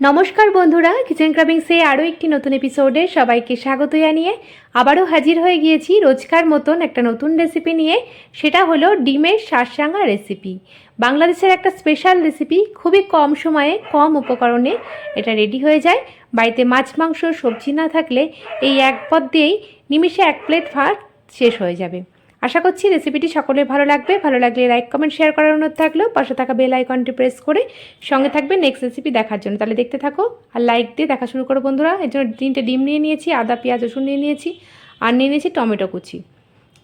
নমস্কার বন্ধুরা কিচেন ক্রাবিংসে আরও একটি নতুন এপিসোডে সবাইকে স্বাগত জানিয়ে আবারও হাজির হয়ে গিয়েছি রোজকার মতন একটা নতুন রেসিপি নিয়ে। সেটা হলো ডিমের শাঁসরাঙা রেসিপি বাংলাদেশের একটা স্পেশাল রেসিপি খুবই কম সময়ে, কম উপকরণে এটা রেডি হয়ে যায়। বাড়িতে মাছ, মাংস, সবজি না থাকলে এই এক পদ দিয়েই নিমিষে এক প্লেট ভাত শেষ হয়ে যাবে। আশা করছি রেসিপিটি সকলের ভালো লাগবে। ভালো লাগলে লাইক কমেন্ট শেয়ার করার অনুরোধ থাকলেও পাশে থাকা বেল আইকনটি প্রেস করে সঙ্গে থাকবে নেক্সট রেসিপি দেখার জন্য। তাহলে দেখতে থাকো আর লাইক দিয়ে দেখা শুরু করো বন্ধুরা। এর জন্য তিনটে ডিম নিয়ে নিয়েছি, আদা, পেঁয়াজ, রসুন নিয়ে নিয়েছি আর নিয়ে নিয়েছি টমেটো কুচি।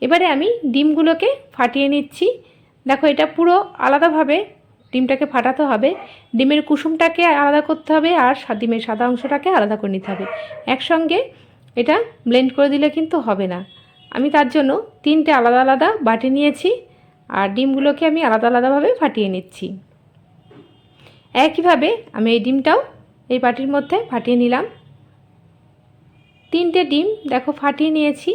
এবারে আমি ডিমগুলোকে ফাটিয়ে নিচ্ছি। দেখো এটা পুরো আলাদাভাবে ডিমটাকে ফাটাতে হবে। ডিমের কুসুমটাকে আলাদা করতে হবে আর ডিমের সাদা অংশটাকে আলাদা করে নিতে হবে। একসঙ্গে এটা ব্লেন্ড করে দিলে কিন্তু হবে না। আমি তার জন্য তিনটে আলাদা আলাদা বাটি নিয়েছি আর ডিমগুলোকে আমি আলাদা আলাদাভাবে ফাটিয়ে নিচ্ছি। একইভাবে আমি এই ডিমটাও এই বাটির মধ্যে ফাটিয়ে নিলাম। তিনটে ডিম দেখো ফাটিয়ে নিয়েছি।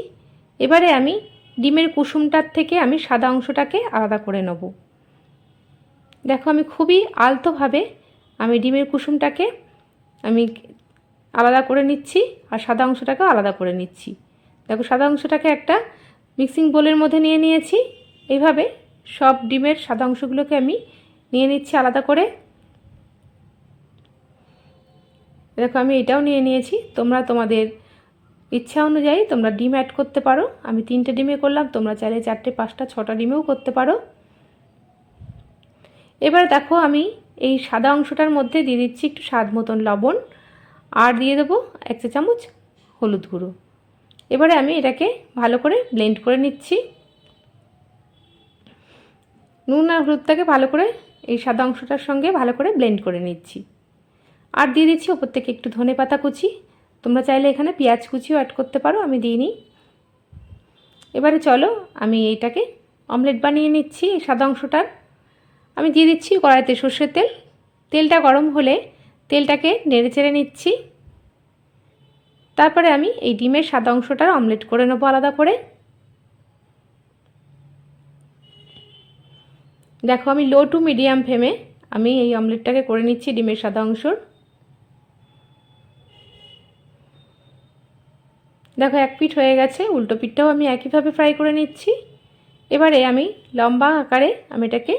এবারে আমি ডিমের কুসুমটার থেকে আমি সাদা অংশটাকে আলাদা করে নেব। দেখো আমি খুবই আলতোভাবে আমি ডিমের কুসুমটাকে আমি আলাদা করে নিচ্ছি আর সাদা অংশটাকেও আলাদা করে নিচ্ছি। দেখো সাদা অংশটাকে একটা মিক্সিং বোলের মধ্যে নিয়ে নিয়েছি। এইভাবে সব ডিমের সাদা অংশগুলোকে আমি নিয়ে নিচ্ছি আলাদা করে। দেখো আমি এটাও নিয়ে নিয়েছি। তোমরা তোমাদের ইচ্ছা অনুযায়ী তোমরা ডিম অ্যাড করতে পারো। আমি তিনটে ডিমে করলাম, তোমরা চাইলে চারটে, পাঁচটা, ছটা ডিমেও করতে পারো। এবার দেখো আমি এই সাদা অংশটার মধ্যে দিয়ে দিচ্ছি একটু স্বাদ মতন লবণ। আর দিয়ে দেবো এক চা চামচ হলুদ গুঁড়ো। এবারে আমি এটাকে ভালো করে ব্লেন্ড করে নিচ্ছি। নুন আর হলুদটাকে ভালো করে এই সাদা অংশটার সঙ্গে ভালো করে ব্লেন্ড করে নিচ্ছি। আর দিয়ে দিচ্ছি ওপর থেকে একটু ধনে পাতা কুচি। তোমরা চাইলে এখানে পেঁয়াজ কুচিও অ্যাড করতে পারো, আমি দিইনি। এবারে চলো আমি এইটাকে অমলেট বানিয়ে নিচ্ছি এই সাদা অংশটার। আমি দিয়ে দিচ্ছি কড়াইতে সর্ষের তেল। তেলটা গরম হলে তেলটাকে নেড়ে চেড়ে নিচ্ছি। তারপরে আমি এই ডিমের সাদা অংশটা অমলেট করে নেব আলাদা করে। দেখো, আমি লো টু মিডিয়াম ফ্লেমে আমি এই অমলেটটাকে করে নিচ্ছি ডিমের সাদা অংশর। দেখো, এক পিঠ হয়ে গেছে, উল্টো পিঠটাও আমি একইভাবে ফ্রাই করে নিচ্ছি। এবারে আমি লম্বা আকারে আমি এটাকে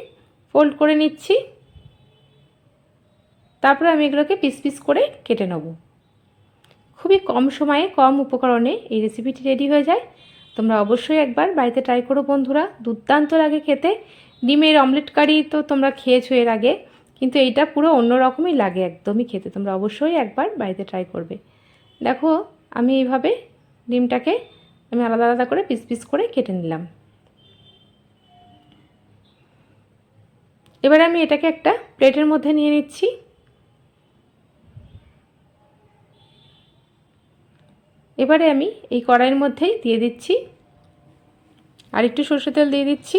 ফোল্ড করে নিচ্ছি। তারপরে আমি এগুলোকে পিস পিস করে কেটে নেব। খুবই কম সময়ে, কম উপকরণে এই রেসিপিটি রেডি হয়ে যায়। তোমরা অবশ্যই একবার বাড়িতে ট্রাই করো বন্ধুরা। দুর্দান্ত লাগে খেতে। ডিমের অমলেট কারি তো তোমরা খেয়েছো এর আগে, কিন্তু এইটা পুরো অন্য রকমই লাগে, একদমই খেতে। তোমরা অবশ্যই একবার বাড়িতে ট্রাই করবে। দেখো, আমি এইভাবে ডিমটাকে আমি আলাদা আলাদা করে পিস পিস করে কেটে নিলাম। এবার আমি এটাকে একটা প্লেটের মধ্যে নিয়ে নিচ্ছি। এবারে আমি এই কড়াইয়ের মধ্যেই দিয়ে দিচ্ছি, আর একটু সর্ষে তেল দিয়ে দিচ্ছি।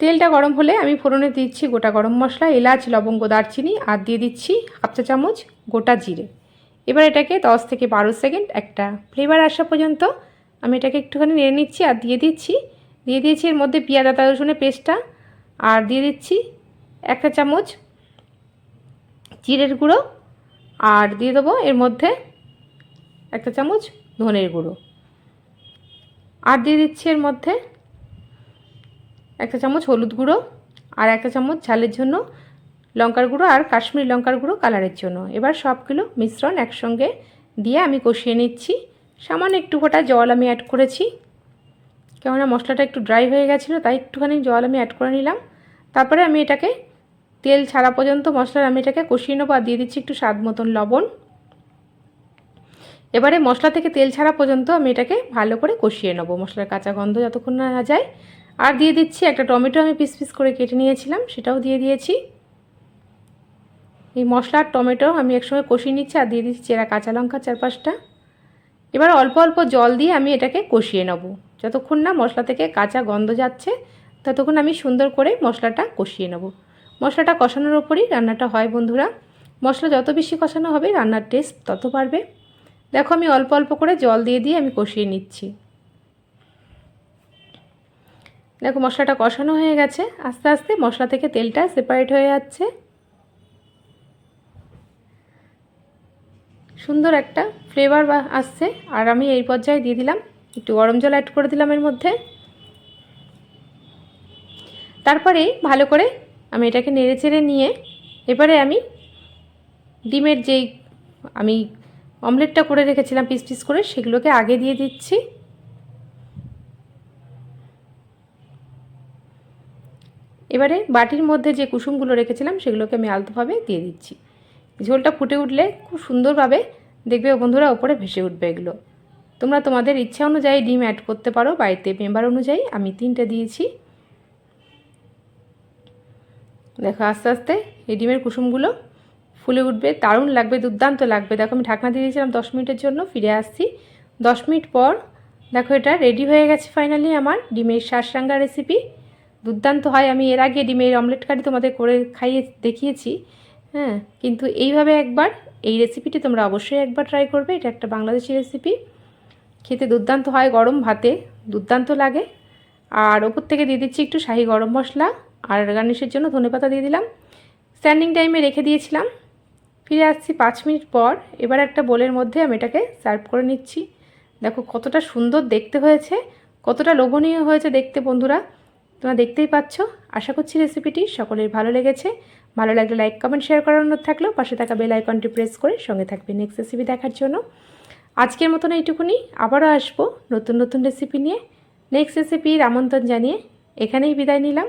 তেলটা গরম হলে আমি ফোড়নে দিচ্ছি গোটা গরম মশলা, এলাচ, লবঙ্গ, দারচিনি, আর দিয়ে দিচ্ছি হাফ চা চামচ গোটা জিরে। এবার এটাকে দশ থেকে বারো সেকেন্ড একটা ফ্লেভার আসা পর্যন্ত আমি এটাকে একটুখানি নেড়ে নিচ্ছি আর দিয়ে দিচ্ছি। দিয়ে দিয়েছি এর মধ্যে পেঁয়াজ, আদা, রসুনের পেস্টটা, আর দিয়ে দিচ্ছি একটা চামচ জিরের গুঁড়ো আর দিয়ে দেবো এর মধ্যে একটা চামচ ধনের গুঁড়ো। আর দিয়ে দিচ্ছি এর মধ্যে একটা চামচ হলুদ গুঁড়ো আর একটা চামচ ঝালের জন্য লঙ্কার গুঁড়ো আর কাশ্মীরি লঙ্কার গুঁড়ো কালারের জন্য। এবার সবগুলো মিশ্রণ একসঙ্গে দিয়ে আমি কষিয়ে নিচ্ছি। সামান্য একটু ফোটা জল আমি অ্যাড করেছি। কেননা মশলাটা একটু ড্রাই হয়ে গেছিল, তাই একটুখানি জল আমি অ্যাড করে নিলাম। তারপরে আমি এটাকে তেল ছাড়া পর্যন্ত মশলার আমি এটাকে কষিয়ে নেব আর দিয়ে দিচ্ছি একটু স্বাদ মতন লবণ। এবারে মশলা থেকে তেল ছাড়া পর্যন্ত আমি এটাকে ভালো করে কষিয়ে নেব মশলার কাঁচা গন্ধ যতক্ষণ না যায়। আর দিয়ে দিচ্ছি একটা টমেটো আমি পিস পিস করে কেটে নিয়েছিলাম, সেটাও দিয়ে দিয়েছি। এই মশলা আর টমেটো আমি একসঙ্গে কষিয়ে নিচ্ছি আর দিয়ে দিচ্ছি চেরা কাঁচা লঙ্কা চার পাঁচটা এবার অল্প অল্প জল দিয়ে আমি এটাকে কষিয়ে নেব। যতক্ষণ না মশলা থেকে কাঁচা গন্ধ যাচ্ছে, ততক্ষণ আমি সুন্দর করে মশলাটা কষিয়ে নেব। মশলাটা কষানোর ওপরই রান্নাটা হয়, বন্ধুরা। মশলা যত বেশি কষানো হবে, রান্নার টেস্ট তত বাড়বে। দেখো, আমি অল্প অল্প করে জল দিয়ে দিয়ে আমি কষিয়ে নিচ্ছি। দেখো, মশলাটা কষানো হয়ে গেছে। আস্তে আস্তে মশলা থেকে তেলটা সেপারেট হয়ে যাচ্ছে। সুন্দর একটা ফ্লেভার বা আসছে। আর আমি এই পর্যায়ে দিয়ে দিলাম, একটু গরম জল অ্যাড করে দিলাম এর মধ্যে। তারপরে ভালো করে আমি এটাকে নেড়ে চেড়ে নিয়ে এবারে আমি ডিমের যেই আমি অমলেটটা করে রেখেছিলাম পিস পিস করে, সেগুলোকে আগে দিয়ে দিচ্ছি। এবারে বাটির মধ্যে যে কুসুমগুলো রেখেছিলাম, সেগুলোকে আমি আলতোভাবে দিয়ে দিচ্ছি। ঝোলটা ফুটে উঠলে খুব সুন্দরভাবে দেখবে বন্ধুরা ওপরে ভেসে উঠবে এগুলো। তোমরা তোমাদের ইচ্ছা অনুযায়ী ডিম অ্যাড করতে পারো, বাড়িতে মেম্বার অনুযায়ী। আমি তিনটে দিয়েছি। দেখো, আস্তে আস্তে এই ডিমের কুসুমগুলো ফুলে উঠবে, দারুণ লাগবে, দুর্দান্ত লাগবে। দেখো, আমি ঢাকনা দিয়ে দিয়েছিলাম দশ মিনিটের জন্য, ফিরে আসছি। দশ মিনিট পর, দেখো, এটা রেডি হয়ে গেছে ফাইনালি আমার ডিমের শাঁসরাঙ্গা রেসিপি দুর্দান্ত হয়, আমি এর আগে ডিমের অমলেট কারি তোমাদের করে খাইয়ে দেখিয়েছি হ্যাঁ? কিন্তু এইভাবে একবার, এই রেসিপিটি তোমরা অবশ্যই একবার ট্রাই করবে, এটা একটা বাংলাদেশি রেসিপি খেতে দুর্দান্ত হয় গরম ভাতে, দুর্দান্ত লাগে। আর ওপর থেকে দিয়ে দিচ্ছি একটু শাহি গরম মশলা। আর গার্নিশের জন্য ধনেপাতা দিয়ে দিলাম। স্ট্যান্ডিং টাইমে রেখে দিয়েছিলাম। ফিরে আসছি পাঁচ মিনিট পর। এবার একটা বোলের মধ্যে আমি এটাকে সার্ভ করে নিচ্ছি। দেখো কতটা সুন্দর দেখতে হয়েছে, কতটা লোভনীয় হয়েছে দেখতে বন্ধুরা। তোমরা দেখতেই পাচ্ছ। আশা করছি রেসিপিটি সকলের ভালো লেগেছে। ভালো লাগলে লাইক, কমেন্ট, শেয়ার করার অনুরোধ থাকলেও পাশে থাকা বেল আইকনটি প্রেস করে সঙ্গে থাকবে নেক্সট রেসিপি দেখার জন্য। আজকের মতন এইটুকুনি। আবারও আসব নতুন নতুন রেসিপি নিয়ে। নেক্সট রেসিপির আমন্ত্রণ জানিয়ে এখানেই বিদায় নিলাম।